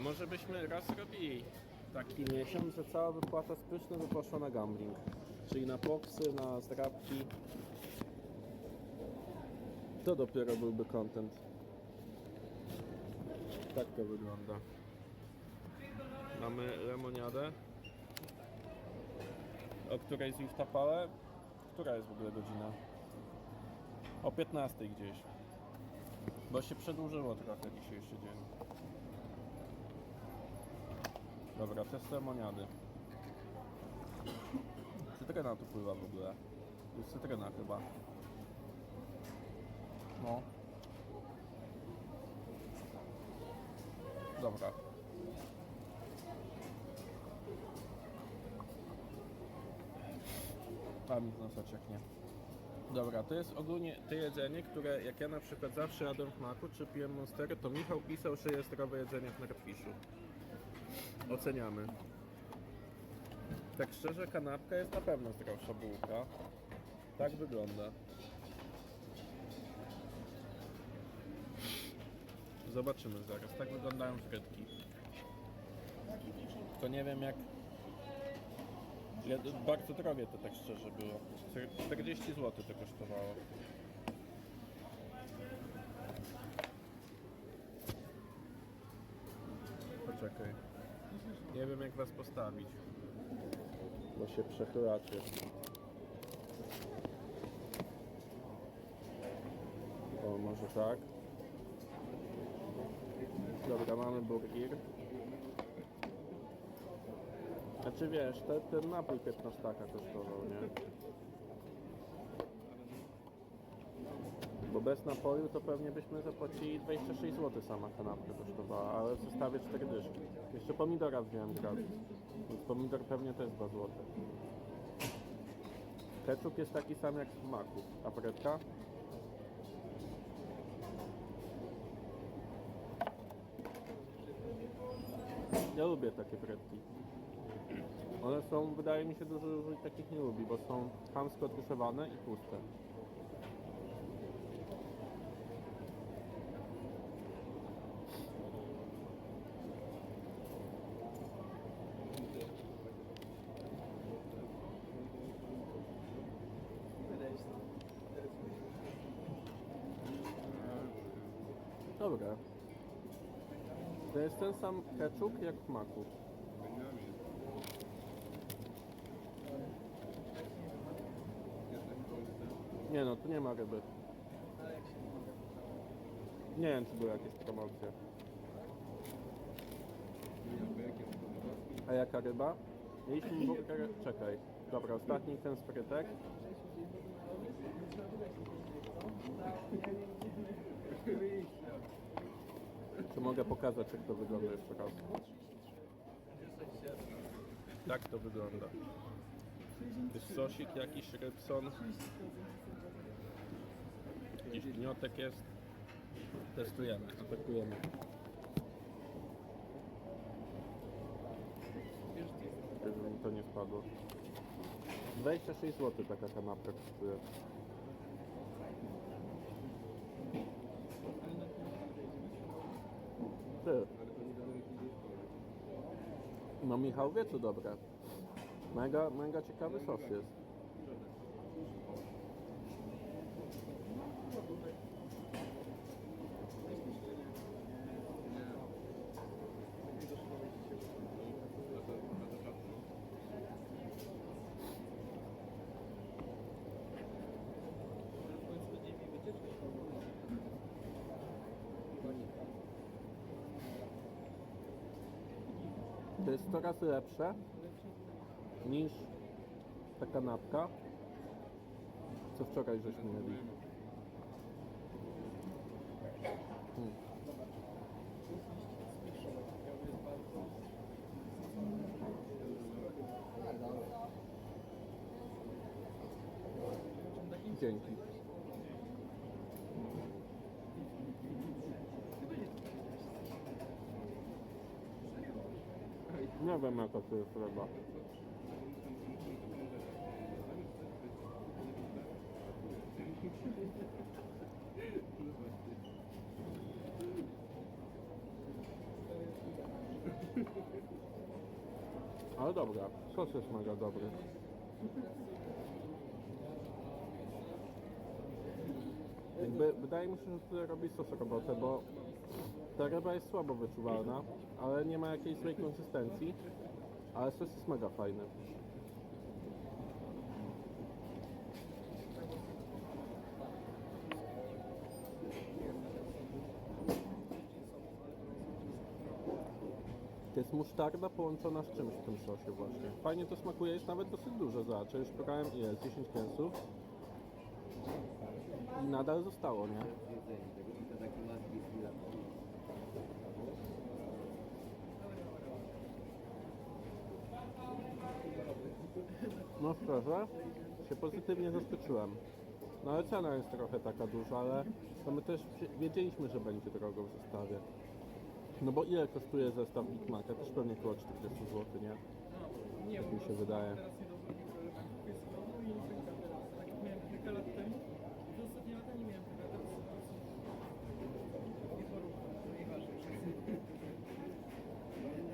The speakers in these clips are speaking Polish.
może byśmy raz robili taki miesiąc, że cała wypłata z pyszny by poszła na gambling. Czyli na boksy, na zdrabki. To dopiero byłby content. Tak to wygląda. Mamy lemoniadę. O której z ich tapale? Która jest w ogóle godzina? O 15 gdzieś. Bo się przedłużyło trochę dzisiejszy dzień. Dobra, test lemoniady. Cytryna tu pływa w ogóle. To jest cytryna chyba. No. Dobra. A mi z nosa cieknie. Dobra, to jest ogólnie to jedzenie, które jak ja na przykład zawsze jadłem w maku czy piłem monstery, to Michał pisał, że jest zdrowe jedzenie w Nerdfishu. Oceniamy. Tak szczerze, kanapka jest na pewno zdrowsza bułka. Tak wygląda. Zobaczymy zaraz. Tak wyglądają frytki. To nie wiem jak... Ja, bardzo drogie to tak szczerze było. 40 zł to kosztowało. Poczekaj. Nie wiem jak was postawić. Bo się przechylacie. O, może tak. Dobra, mamy burger. Znaczy wiesz, te, ten napój 15 kosztował, nie? Bo bez napoju to pewnie byśmy zapłacili 26 zł sama kanapka kosztowała, ale w zestawie 4 dyszki. Jeszcze pomidora wziąłem gratis, więc pomidor pewnie też 2 zł. Ketchup jest taki sam jak w maku, a frytka? Ja lubię takie frytki. One są, wydaje mi się, dużo ludzi takich nie lubi, bo są chamsko tuszowane i puste. Dobra. To jest ten sam ketchup jak w maku. Nie no, tu nie ma ryby. Nie wiem, czy były jakieś promocje. A jaka ryba? Mieliśmy burger... Czekaj. Dobra, ostatni ten sprytek. Czy mogę pokazać, jak to wygląda jeszcze raz? Tak to wygląda. Jest sosik jakiś, rybson. Jakiś gniotek jest. Testujemy, atakujemy. Żeby mi to nie spadło. 26 zł taka kanapka kosztuje. Ty. No Michał wie co dobre. Mega, mega ciekawy sos jest. To jest 100 razy lepsze niż ta kanapka, co wczoraj żeśmy mieli. Hmm. Dzięki. Nie wiem jaka to jest ryba. Ale dobra, sos jest mega dobry. Jakby, wydaje mi się, że tutaj robi sos robotę, bo ta ryba jest słabo wyczuwalna, ale nie ma jakiejś złej konsystencji, ale sos jest mega fajny. To jest musztarda połączona z czymś w tym sosie właśnie. Fajnie to smakuje, jest nawet dosyć dużo, zobacz, już brałem ile, 10 kęsów. I nadal zostało, nie? No szczerze, się pozytywnie zaskoczyłem. No ale cena jest trochę taka duża, ale to my też wiedzieliśmy, że będzie drogo w zestawie. No bo ile kosztuje zestaw Big Maca? Też pewnie około 40 zł, nie? Tak mi się wydaje. teraz nie dobrze mi ale tak jest no i pęka teraz. Tak jak miałem kilka lat temu, to ostatnie lata nie miałem tego, teraz po prostu nie porównam, to nieważne już jest.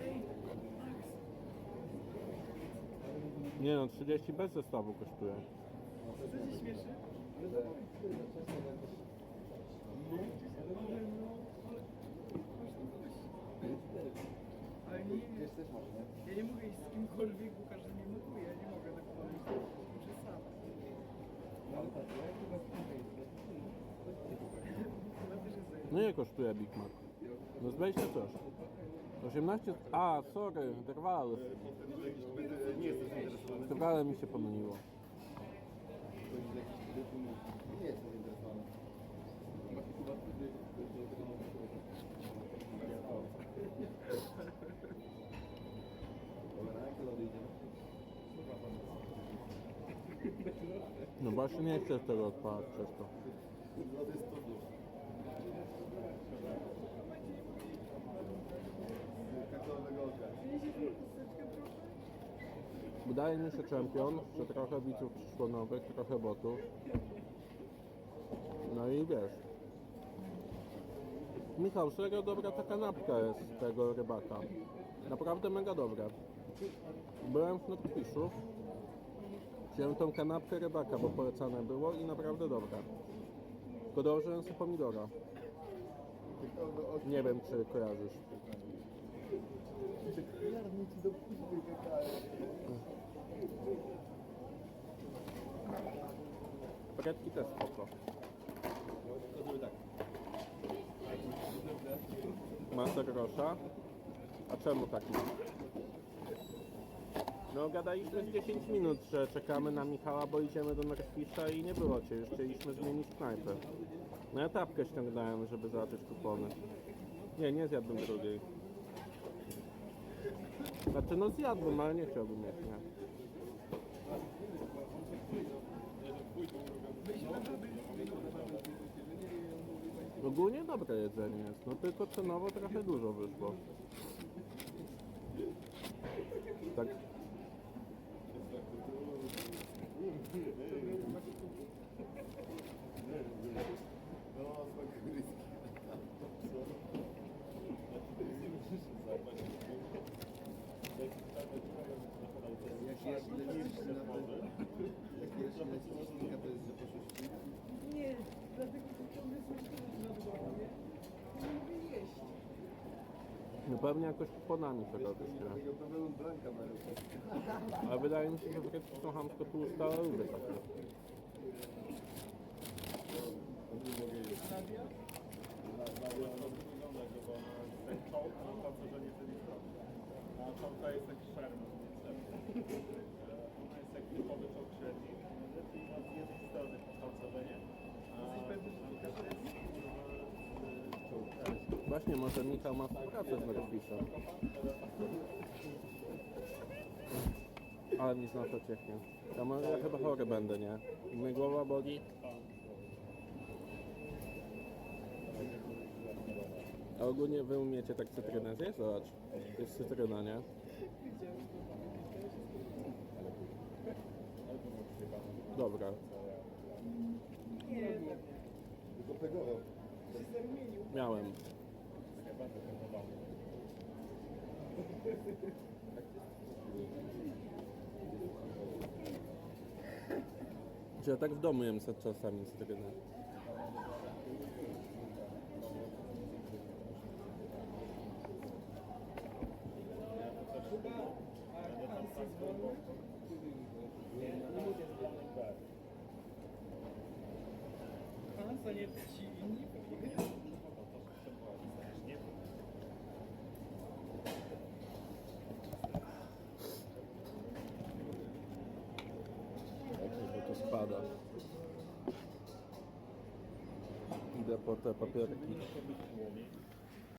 Ej, Max, Nie no, 30 bez zestawu kosztuje. co ci śmieszy? Ale nie, Wiesz, też masz, nie? ja nie mogę iść z kimkolwiek, bo każdy mi mutuje, ja nie mogę tak powiedzieć. Muszę sam. No ale tak, ja chyba. No ile kosztuje Big Mac? No z 20 coś. 18... A, sorry, drwal. Nie jesteś zainteresowany. Drwale mi się pomyliło. To jest jakiś tytuł. Nie jestem zainteresowany. Masz chyba wtedy Dobra, lody idziemy? No właśnie nie chcę tego odpalać przez to. Lody jest to Wydaje mi się czempion, że trochę widzów przyszło nowych, trochę botów. No i wiesz. Michał, serio dobra ta kanapka jest z tego rybaka. Naprawdę mega dobra. Byłem w Notfishu. Wziąłem tą kanapkę rybaka, bo polecane było i naprawdę dobra. Tylko dołożyłem sobie pomidora. Nie wiem, czy kojarzysz. Fretki też spoko. Masa grosza. A czemu taki? No gadaliśmy z 10 minut, że czekamy na Michała, bo idziemy do Northfisha i nie było cię, już chcieliśmy zmienić knajpę. No ja tapkę ściągnąłem, żeby zobaczyć kupony. Nie, nie zjadłbym drugiej. Znaczy no zjadłbym, ale nie chciałbym mieć, nie. Ogólnie dobre jedzenie jest, no tylko cenowo trochę dużo wyszło. Tak. No, smak gryzki. Jak jesz ile ciśnienia, to... Jak jesz ile ciśnienia, to jest, że poszłości. Nie, dlatego że ciągle słyszę na głowie. Nie mogę jeść. No pewnie jakoś kuponami to robisz, nie? Ale wydaje mi się, że wreszcie są chamsko tłuste, ale lubię takie. Ten czołg, to co, że nie tyle. A czołg jest taki szermy, Ona jest jak typowy czołg średni. I jest cztery kształtowanie. Jesteś pewny, że to też jest? Właśnie, może Michał ma współpracę z Northfishem. Ale mi znowu cieknie. Ja, ja chyba chory będę, nie? Mnie głowa boli. A ogólnie wy umiecie tak cytrynę zjeść? Zobacz. Jest cytryna, nie? Dobra. Nie. Miałem. Czy ja tak w domu jem czasami z tego nie. espada. E dá é porta para perto aqui.